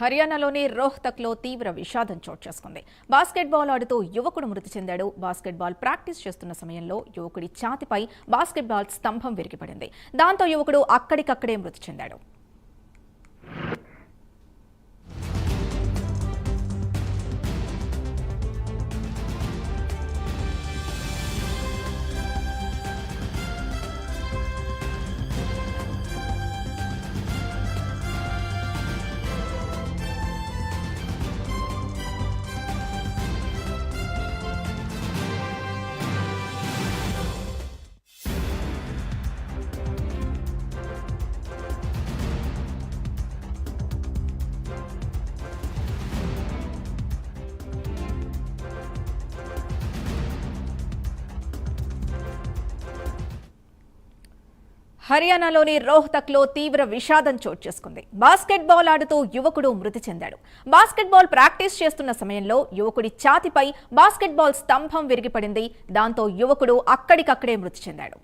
హర్యానాలోని రోహ్తక్లో తీవ్ర విషాదం చోటు చేసుకుంది. బాస్కెట్బాల్ ఆడుతూ యువకుడు మృతి చెందాడు. బాస్కెట్బాల్ ప్రాక్టీస్ చేస్తున్న సమయంలో యువకుడి ఛాతిపై బాస్కెట్బాల్ స్తంభం విరిగిపడింది. దాంతో యువకుడు అక్కడికక్కడే మృతి చెందాడు. హర్యానాలోని రోహ్తక్లో తీవ్ర విషాదం చోటు చేసుకుంది. బాస్కెట్బాల్ ఆడుతూ యువకుడు మృతి చెందాడు. బాస్కెట్బాల్ ప్రాక్టీస్ చేస్తున్న సమయంలో యువకుడి ఛాతిపై బాస్కెట్బాల్ స్తంభం విరిగిపడింది. దాంతో యువకుడు అక్కడికక్కడే మృతి చెందాడు.